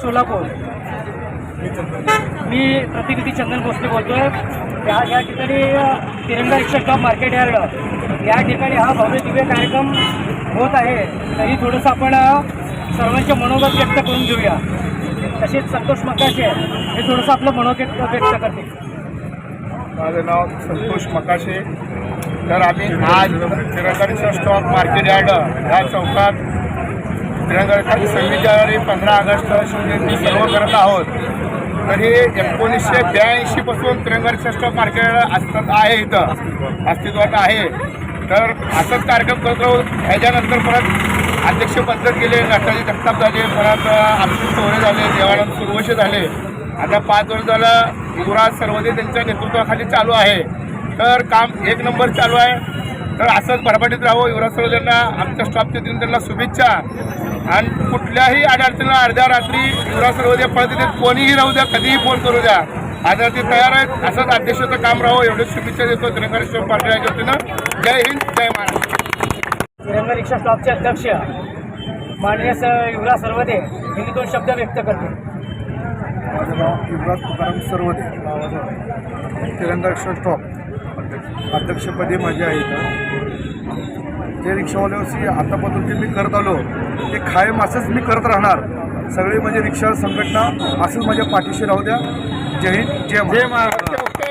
सोलापूर. मी प्रतिनिधी चंदन भोसले बोलतोय. या या ठिकाणी तिरंगा रिक्षा क्लब मार्केट यार्ड या ठिकाणी हा भव्य दिव्य कार्यक्रम होत आहे. तरी थोडंसं आपण सर्वांचे मनोगत व्यक्त करून घेऊया. तसेच संतोष मकाशे हे थोडंसं आपलं मनोगत व्यक्त करते माझं नाव संतोष मकाशे तर आम्ही आज तिरंगा स्टॉक मार्केट यार्ड ह्या चौकात तिरंगा सव्वीस जानेवारी पंधरा ऑगस्ट शिवजयंती सर्व करत आहोत. तर हे एकोणीसशे ब्याऐंशीपासून तिरंगा स्टॉक मार्केट यार्ड असतात आहे इथं. अस्तित्वात आहे. तर असंच कार्यक्रम करतो ह्याच्यानंतर परत अध्यक्ष पद्धत गेले नटाजी जगताप झाले परत अभिजित चौरे झाले देवानंद सुरवशे झाले. आता पाच वर्ष झालं युवराज सर्वदे त्यांच्या नेतृत्वाखाली चालू आहे. तर काम एक नंबर चालू आहे. तर असंच भरभटीत राहो युवराज सर्वदेंना आमच्या स्टॉपच्या दिन त्यांना शुभेच्छा. आणि कुठल्याही अडचणीला अर्ध्या रात्री युवराज सर्वदे पळत येते कोणीही राहू द्या कधीही फोन करू द्या. आता ते तयार आहेत असंच अध्यक्षाचं काम राहावं एवढे शुभेच्छा देतो तिरंगा स्टॉप पार्टीच्या वतीनं. जय हिंद जय महाराष्ट्र. तिरंगा रिक्षा क्लबचे अध्यक्ष माननीय युवराज सर्वदे यांनी दोन शब्द व्यक्त करतील माझं नाव युवराज तुकाराम सर्वदे. तिरंगा रिक्षा स्टॉप अध्यक्षपदी माझे आहे जे रिक्षावाल्याशी आतापासून जे मी करत आलो. ते कायम असंच मी करत राहणार. सगळी म्हणजे रिक्षा संघटना असंच माझ्या पाठीशी राहू द्या. जय हिंद जय महाराष्ट्र.